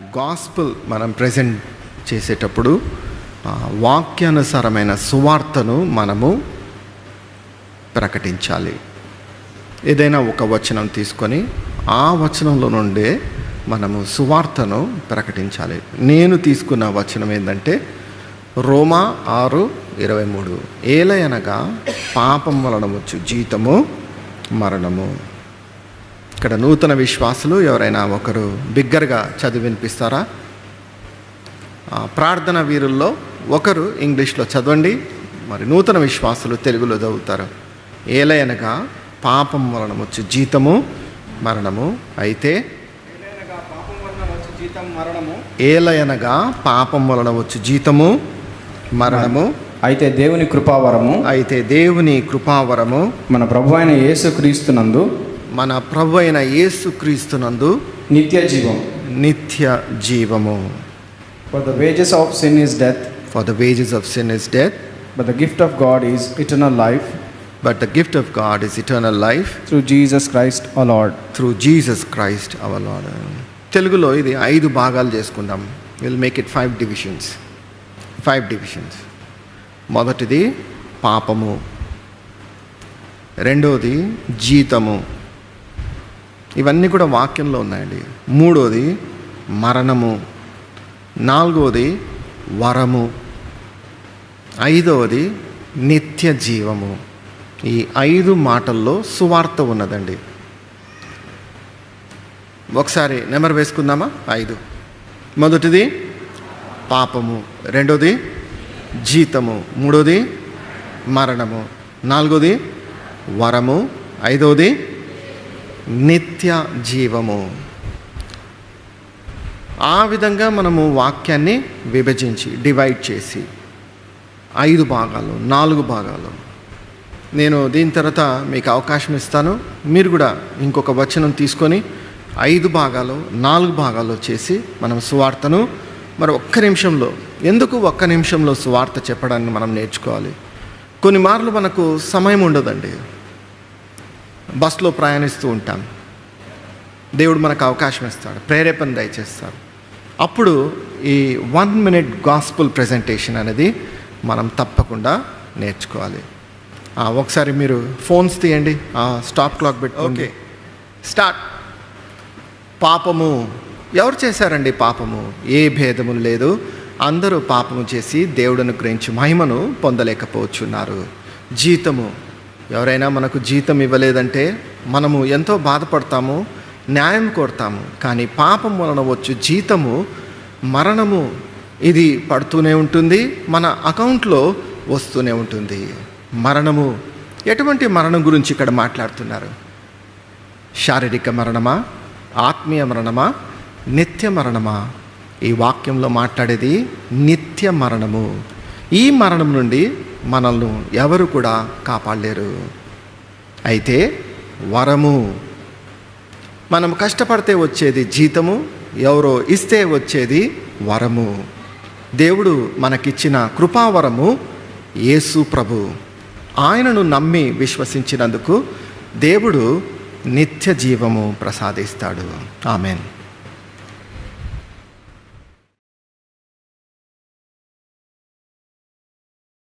Gospel మనం present చేసేటప్పుడు వాక్యానుసారమైన సువార్తను మనము ప్రకటించాలి. ఏదైనా ఒక వచనం తీసుకొని ఆ వచనంలో నుండే మనము సువార్తను ప్రకటించాలి. నేను తీసుకున్న వచనం ఏంటంటే రోమా ఆరు ఇరవై మూడు. ఏలయనగా పాపం వలన వచ్చు జీతము మరణము. ఇక్కడ నూతన విశ్వాసులు ఎవరైనా ఒకరు బిగ్గరగా చదివి వినిపిస్తారా? ప్రార్థన వీరుల్లో ఒకరు ఇంగ్లీష్లో చదవండి మరి నూతన విశ్వాసులు తెలుగులో చదువుతారు. ఏలయనగా పాపం వలన వచ్చు జీతము మరణము అయితే ఏలయనగా పాపం వలన వచ్చు జీతము మరణము అయితే దేవుని కృపావరము అయితే దేవుని కృపావరము మన ప్రభు అయిన యేసుక్రీస్తునందు మన ప్రభు అయిన యేసుక్రీస్తునందు నిత్య జీవం. నిత్య జీవము. For the wages of sin is death for the wages of sin is death but the gift of God is eternal life but the gift of God is eternal life through Jesus Christ a Lord through Jesus Christ our Lord తెలుగులో ఇది ఐదు భాగాలు చేసుకుందాం. Will make it five divisions five divisions మొదటిది పాపము. రెండోది జీతము. ఇవన్నీ కూడా వాక్యంలో ఉన్నాయండి. మూడోది మరణము. నాలుగోది వరము. ఐదవది నిత్య జీవము. ఈ ఐదు మాటల్లో సువార్త ఉన్నదండి. ఒకసారి నెంబర్ వేసుకుందామా? ఐదు. మొదటిది పాపము. రెండోది జీతము. మూడోది మరణము. నాలుగోది వరము. ఐదవది నిత్య జీవము. ఆ విధంగా మనము వాక్యాన్ని విభజించి డివైడ్ చేసి ఐదు భాగాలు నాలుగు భాగాలు. నేను దీని తర్వాత మీకు అవకాశం ఇస్తాను. మీరు కూడా ఇంకొక వచనం తీసుకొని ఐదు భాగాలు నాలుగు భాగాలు చేసి మనం సువార్తను మరి ఒక్క నిమిషంలో ఎందుకు ఒక్క నిమిషంలో సువార్త చెప్పడాన్ని మనం నేర్చుకోవాలి? కొన్ని మార్లు మనకు సమయం ఉండదండి. బస్సులో ప్రయాణిస్తూ ఉంటాం. దేవుడు మనకు అవకాశం ఇస్తాడు. ప్రేరేపణ దయచేస్తాడు అప్పుడు ఈ వన్ మినిట్ గాస్పుల్ ప్రజెంటేషన్ అనేది మనం తప్పకుండా నేర్చుకోవాలి. ఒకసారి మీరు ఫోన్స్ తీయండి. స్టాప్ క్లాక్ పెట్టుకోండి. స్టార్ట్. పాపము. ఎవరు చేశారండి పాపము? ఏ భేదము లేదు. అందరూ పాపము చేసి దేవుడను గ్రహించి మహిమను పొందలేకపోవచ్చున్నారు జీతము. ఎవరైనా మనకు జీతం ఇవ్వలేదంటే మనము ఎంతో బాధపడతాము న్యాయం కోరుతాము. కానీ పాపం వలన వచ్చు జీతము మరణము ఇది పడుతూనే ఉంటుంది మన అకౌంట్లో వస్తూనే ఉంటుంది. మరణము ఎటువంటి మరణం గురించి ఇక్కడ మాట్లాడుతున్నారు? శారీరక మరణమా? ఆత్మీయ మరణమా? నిత్య మరణమా? ఈ వాక్యంలో మాట్లాడేది నిత్య మరణము. ఈ మరణం నుండి మనల్ని ఎవరు కూడా కాపాడలేరు. అయితే వరము. మనం కష్టపడితే వచ్చేది జీతము ఎవరో ఇస్తే వచ్చేది వరము. దేవుడు మనకిచ్చిన కృపావరము యేసు ప్రభు. ఆయనను నమ్మి విశ్వసించినందుకు దేవుడు నిత్య జీవము ప్రసాదిస్తాడు. ఆమెన్.